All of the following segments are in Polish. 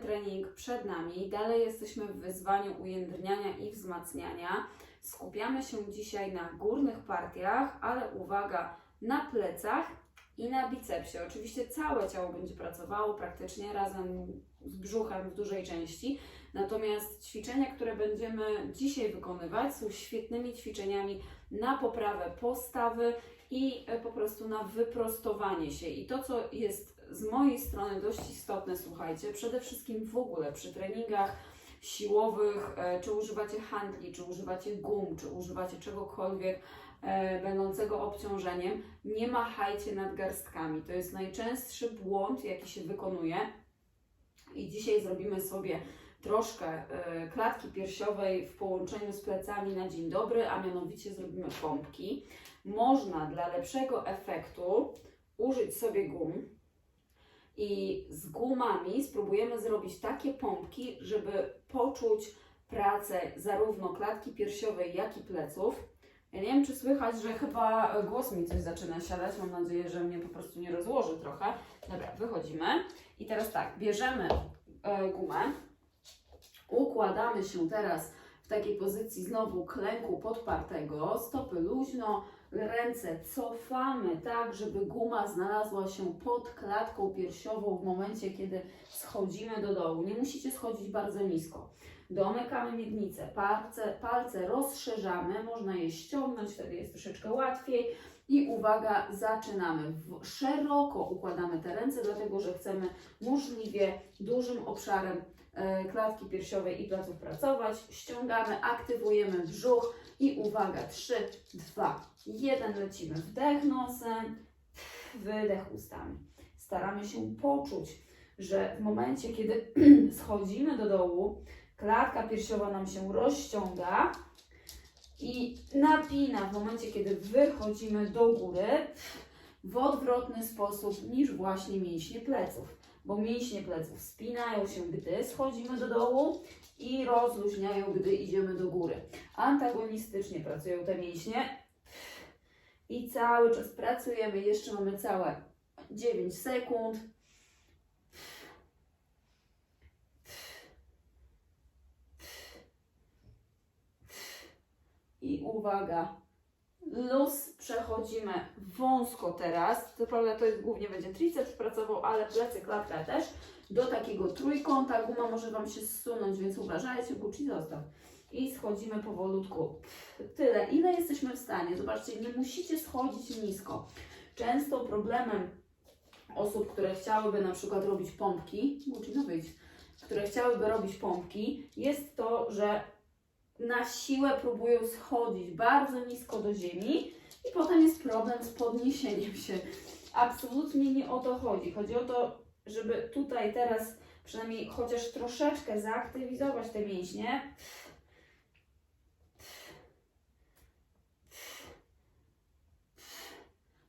trening przed nami. Dalej jesteśmy w wyzwaniu ujędrniania i wzmacniania. Skupiamy się dzisiaj na górnych partiach, ale uwaga, na plecach i na bicepsie. Oczywiście całe ciało będzie pracowało praktycznie razem z brzuchem w dużej części. Natomiast ćwiczenia, które będziemy dzisiaj wykonywać, są świetnymi ćwiczeniami na poprawę postawy i e, po prostu na wyprostowanie się. I to, co jest z mojej strony dość istotne, słuchajcie, przede wszystkim w ogóle przy treningach siłowych, e, czy używacie handli, czy używacie gum, czy używacie czegokolwiek e, będącego obciążeniem, nie machajcie nadgarstkami. To jest najczęstszy błąd, jaki się wykonuje. I dzisiaj zrobimy sobie troszkę klatki piersiowej w połączeniu z plecami na dzień dobry, a mianowicie zrobimy pompki. Można dla lepszego efektu użyć sobie gum i z gumami spróbujemy zrobić takie pompki, żeby poczuć pracę zarówno klatki piersiowej, jak i pleców. Ja nie wiem, czy słychać, że chyba głos mi coś zaczyna siadać. Mam nadzieję, że mnie po prostu nie rozłoży trochę. Dobra, wychodzimy. I teraz tak, bierzemy e, gumę, układamy się teraz takiej pozycji znowu klęku podpartego, stopy luźno, ręce cofamy tak, żeby guma znalazła się pod klatką piersiową w momencie, kiedy schodzimy do dołu. Nie musicie schodzić bardzo nisko. Domykamy miednicę, palce, palce rozszerzamy, można je ściągnąć, wtedy jest troszeczkę łatwiej. I uwaga, zaczynamy. Szeroko układamy te ręce, dlatego że chcemy możliwie dużym obszarem klatki piersiowej i pleców pracować. Ściągamy, aktywujemy brzuch i uwaga, 3, 2, 1, lecimy. Wdech nosem, wydech ustami. Staramy się poczuć, że w momencie, kiedy schodzimy do dołu, klatka piersiowa nam się rozciąga i napina w momencie, kiedy wychodzimy do góry w odwrotny sposób niż właśnie mięśnie pleców. Bo mięśnie pleców spinają się, gdy schodzimy do dołu i rozluźniają, gdy idziemy do góry. Antagonistycznie pracują te mięśnie i cały czas pracujemy. Jeszcze mamy całe 9 sekund. I uwaga, luz przechodzimy wąsko teraz. Co prawda to jest głównie będzie triceps pracował, ale plecy, klatka też. Do takiego trójkąta guma może Wam się zsunąć, więc uważajcie, Gucci zostaw. I schodzimy powolutku. Tyle, ile jesteśmy w stanie. Zobaczcie, nie musicie schodzić nisko. Często problemem osób, które chciałyby na przykład robić pompki, Gucci, no wyjdź, które chciałyby robić pompki, jest to, że na siłę próbują schodzić bardzo nisko do ziemi i potem jest problem z podniesieniem się. Absolutnie nie o to chodzi. Chodzi o to, żeby tutaj teraz przynajmniej chociaż troszeczkę zaaktywizować te mięśnie.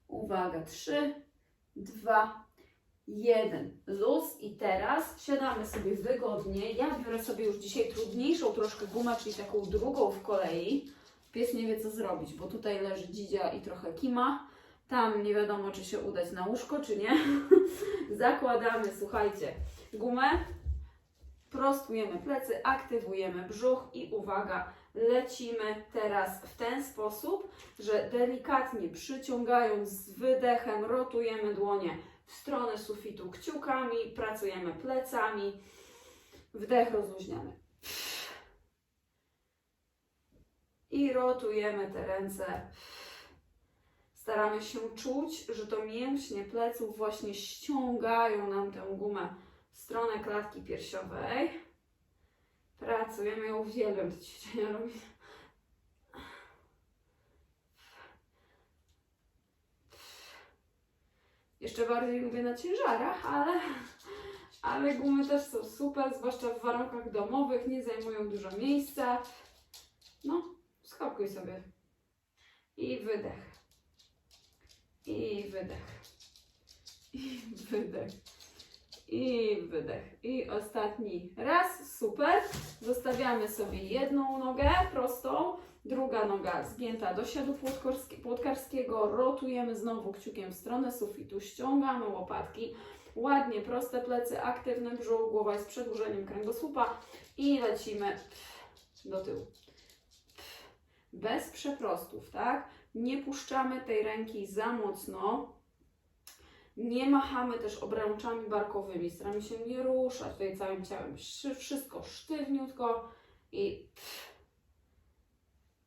Uwaga, 3, 2, 1. Luz i teraz siadamy sobie wygodnie. Ja biorę sobie już dzisiaj trudniejszą troszkę gumę, czyli taką drugą w kolei. Pies nie wie co zrobić, bo tutaj leży dzidzia i trochę kima. Tam nie wiadomo, czy się udać na łóżko, czy nie. Zakładamy, słuchajcie, gumę. Prostujemy plecy, aktywujemy brzuch i uwaga, lecimy teraz w ten sposób, że delikatnie przyciągając z wydechem rotujemy dłonie w stronę sufitu kciukami, pracujemy plecami, wdech rozluźniamy. I rotujemy te ręce. Staramy się czuć, że to mięśnie pleców właśnie ściągają nam tę gumę w stronę klatki piersiowej. Pracujemy, ja uwielbiam te ćwiczenia robić. Jeszcze bardziej lubię na ciężarach, ale, ale gumy też są super, zwłaszcza w warunkach domowych, nie zajmują dużo miejsca. No, skakuj sobie. I wydech. I wydech. I wydech. I wydech. I ostatni raz. Super. Zostawiamy sobie jedną nogę prostą, druga noga zgięta do siadu płotkarskiego. Rotujemy znowu kciukiem w stronę sufitu, ściągamy łopatki. Ładnie, proste plecy, aktywny brzuch, głowa jest przedłużeniem kręgosłupa i lecimy do tyłu. Bez przeprostów, tak? Nie puszczamy tej ręki za mocno. Nie machamy też obręczami barkowymi. Staramy się nie ruszać tutaj całym ciałem. Wszy- Wszystko sztywniutko i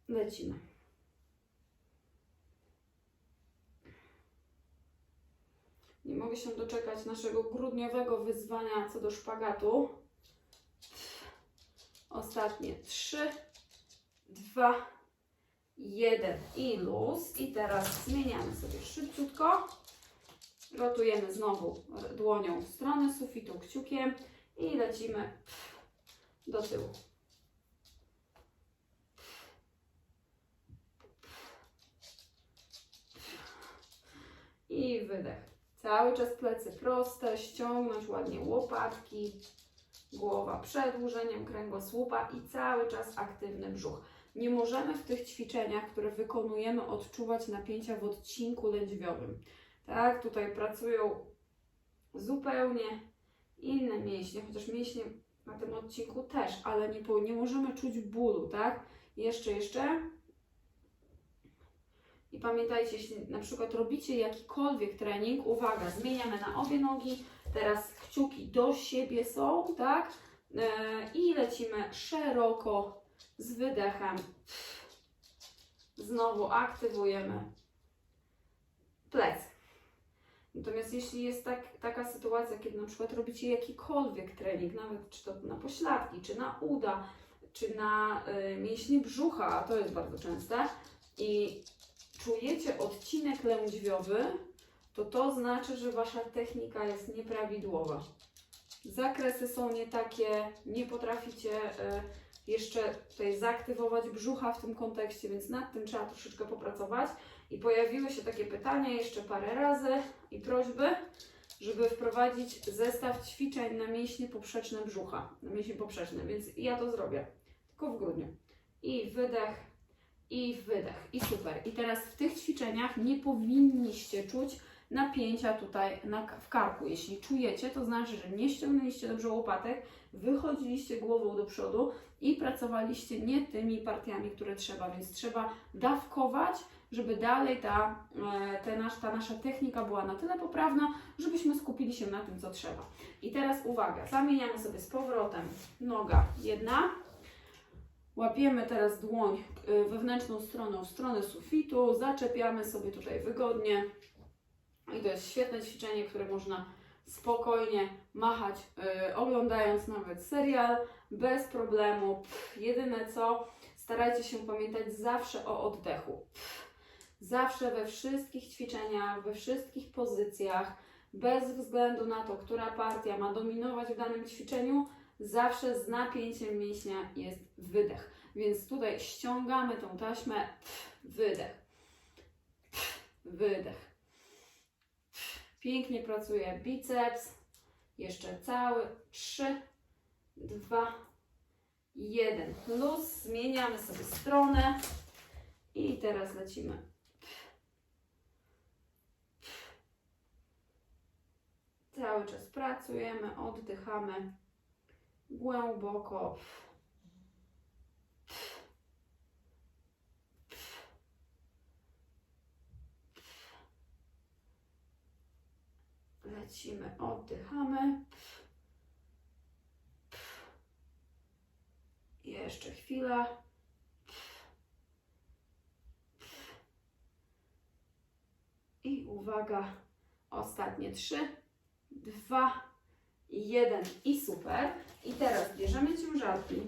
lecimy. Nie mogę się doczekać naszego grudniowego wyzwania co do szpagatu. Ostatnie trzy, dwa, jeden i luz. I teraz zmieniamy sobie szybciutko. Rotujemy znowu dłonią w stronę sufitu, kciukiem i lecimy do tyłu. Wydech. Cały czas plecy proste, ściągnąć ładnie łopatki, głowa przedłużeniem kręgosłupa i cały czas aktywny brzuch. Nie możemy w tych ćwiczeniach, które wykonujemy, odczuwać napięcia w odcinku lędźwiowym. Tak, tutaj pracują zupełnie inne mięśnie, chociaż mięśnie na tym odcinku też, ale nie, nie możemy czuć bólu, tak? Jeszcze, jeszcze. I pamiętajcie, jeśli na przykład robicie jakikolwiek trening, uwaga, zmieniamy na obie nogi, teraz kciuki do siebie są, tak? E, I lecimy szeroko z wydechem. Znowu aktywujemy plecy. Natomiast jeśli jest tak, taka sytuacja, kiedy na przykład robicie jakikolwiek trening, nawet czy to na pośladki, czy na uda, czy na y, mięśnie brzucha, a to jest bardzo częste, i czujecie odcinek lędźwiowy, to to znaczy, że Wasza technika jest nieprawidłowa. Zakresy są nie takie, nie potraficie y, jeszcze tutaj zaaktywować brzucha w tym kontekście, więc nad tym trzeba troszeczkę popracować. I pojawiły się takie pytania jeszcze parę razy i prośby, żeby wprowadzić zestaw ćwiczeń na mięśnie poprzeczne brzucha, na mięśnie poprzeczne, więc ja to zrobię, tylko w grudniu. I wydech, i wydech, i super. I teraz w tych ćwiczeniach nie powinniście czuć napięcia tutaj na, w karku. Jeśli czujecie, to znaczy, że nie ściągnęliście dobrze łopatek, wychodziliście głową do przodu i pracowaliście nie tymi partiami, które trzeba, więc trzeba dawkować, żeby dalej ta, e, te nasz, ta nasza technika była na tyle poprawna, żebyśmy skupili się na tym, co trzeba. I teraz uwaga, zamieniamy sobie z powrotem noga jedna, łapiemy teraz dłoń e, wewnętrzną stroną stronę sufitu, zaczepiamy sobie tutaj wygodnie i to jest świetne ćwiczenie, które można spokojnie machać, e, oglądając nawet serial, bez problemu. Pff, jedyne co, starajcie się pamiętać zawsze o oddechu. Zawsze we wszystkich ćwiczeniach, we wszystkich pozycjach, bez względu na to, która partia ma dominować w danym ćwiczeniu, zawsze z napięciem mięśnia jest wydech. Więc tutaj ściągamy tą taśmę, wydech, wydech. Pięknie pracuje biceps. Jeszcze cały. Trzy, dwa, jeden. Luz. Zmieniamy sobie stronę. I teraz lecimy. Cały czas pracujemy, oddychamy głęboko. Lecimy, oddychamy. Jeszcze chwila. I uwaga, ostatnie trzy, dwa, jeden i super. I teraz bierzemy ciężarki.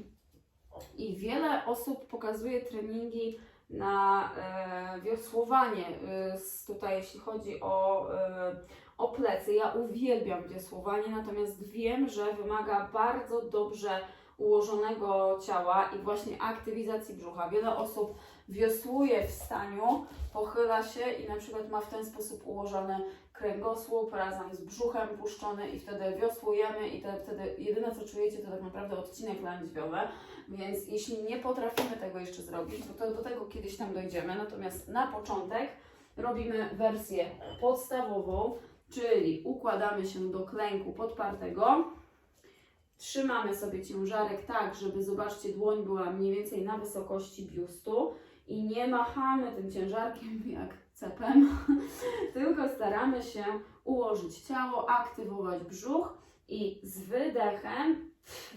I wiele osób pokazuje treningi na e, wiosłowanie. E, tutaj jeśli chodzi o, e, o plecy. Ja uwielbiam wiosłowanie, natomiast wiem, że wymaga bardzo dobrze ułożonego ciała i właśnie aktywizacji brzucha. Wiele osób wiosłuje w staniu, pochyla się i na przykład ma w ten sposób ułożony kręgosłup razem z brzuchem puszczony i wtedy wiosłujemy i te, wtedy jedyne co czujecie to tak naprawdę odcinek lędźwiowy, więc jeśli nie potrafimy tego jeszcze zrobić, to, do tego kiedyś tam dojdziemy, natomiast na początek robimy wersję podstawową, czyli układamy się do klęku podpartego. Trzymamy sobie ciężarek tak, żeby zobaczcie, dłoń była mniej więcej na wysokości biustu i nie machamy tym ciężarkiem jak cepem, tylko staramy się ułożyć ciało, aktywować brzuch i z wydechem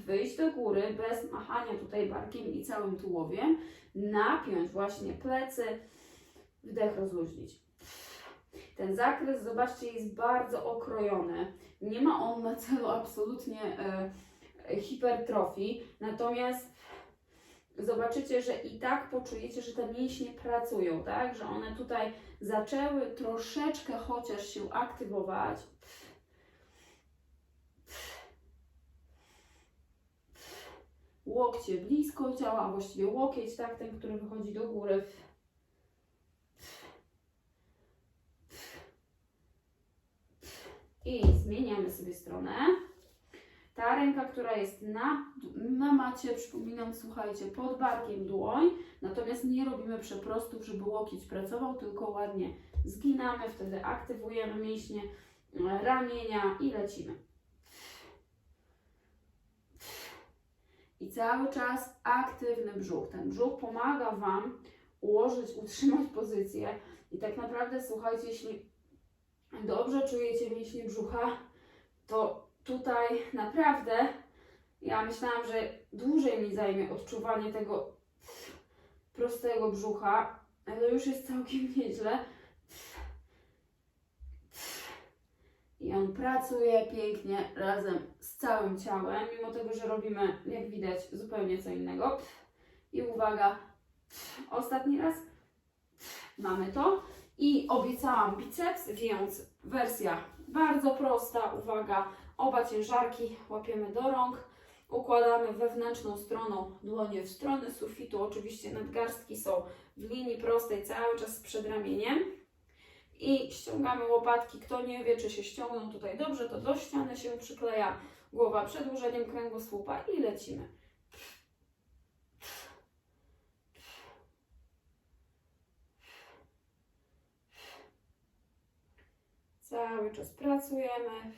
wyjść do góry bez machania tutaj barkiem i całym tułowiem, napiąć właśnie plecy, wdech rozluźnić. Ten zakres, zobaczcie, jest bardzo okrojony. Nie ma on na celu absolutnie e, hipertrofii, natomiast zobaczycie, że i tak poczujecie, że te mięśnie pracują, tak? Że one tutaj zaczęły troszeczkę chociaż się aktywować. Łokcie blisko ciała, a właściwie łokieć, tak? Ten, który wychodzi do góry. I zmieniamy sobie stronę. Ta ręka, która jest na, na macie, przypominam, słuchajcie, pod barkiem dłoń, natomiast nie robimy przeprostów, żeby łokieć pracował, tylko ładnie zginamy, wtedy aktywujemy mięśnie e, ramienia i lecimy. I cały czas aktywny brzuch. Ten brzuch pomaga Wam ułożyć, utrzymać pozycję. I tak naprawdę, słuchajcie, jeśli dobrze czujecie mięśnie brzucha, to tutaj naprawdę ja myślałam, że dłużej mi zajmie odczuwanie tego prostego brzucha, ale już jest całkiem nieźle. I on pracuje pięknie razem z całym ciałem, mimo tego, że robimy, jak widać, zupełnie co innego. I uwaga, ostatni raz mamy to. I obiecałam biceps, więc wersja bardzo prosta. Uwaga, oba ciężarki łapiemy do rąk. Układamy wewnętrzną stroną dłonie w stronę sufitu. Oczywiście nadgarstki są w linii prostej cały czas z przedramieniem. I ściągamy łopatki. Kto nie wie, czy się ściągną tutaj dobrze, to do ściany się przykleja głowa przedłużeniem kręgosłupa i lecimy. Cały czas pracujemy.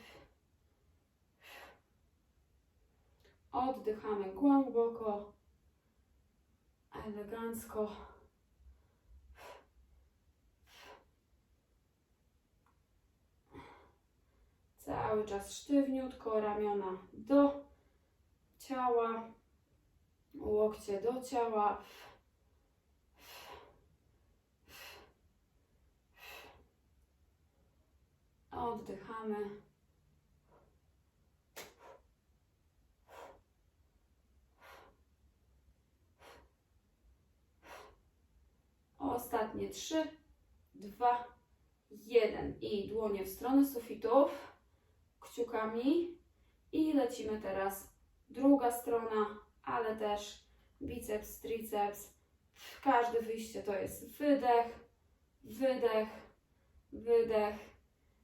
Oddychamy głęboko, elegancko. Cały czas sztywniutko, ramiona do ciała, łokcie do ciała. Oddychamy. Ostatnie trzy, dwa, jeden i dłonie w stronę sufitów, kciukami i lecimy teraz druga strona, ale też biceps, triceps. Każde wyjście to jest wydech, wydech, wydech,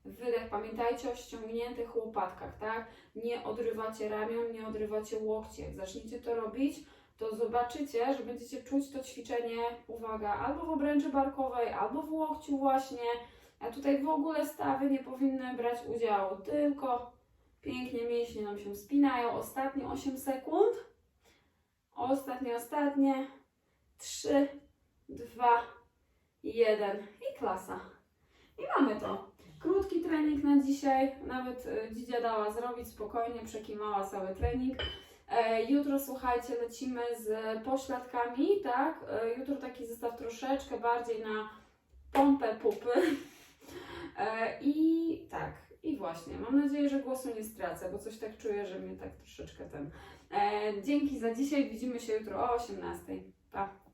wydech. Pamiętajcie o ściągniętych łopatkach, tak? Nie odrywacie ramion, nie odrywacie łokci. Jak zaczniecie to robić, to zobaczycie, że będziecie czuć to ćwiczenie, uwaga, albo w obręczy barkowej, albo w łokciu właśnie. A tutaj w ogóle stawy nie powinny brać udziału, tylko pięknie mięśnie nam się spinają. Ostatnie 8 sekund. Ostatnie, ostatnie. 3, 2, 1 i klasa. I mamy to. Krótki trening na dzisiaj, nawet y, Dzidzia dała zrobić spokojnie, przekimała cały trening. E, jutro słuchajcie, lecimy z pośladkami, tak? E, jutro taki zestaw troszeczkę bardziej na pompę pupy. E, I tak, i właśnie, mam nadzieję, że głosu nie stracę, bo coś tak czuję, że mnie tak troszeczkę ten. Dzięki za dzisiaj, widzimy się jutro o 18. Pa!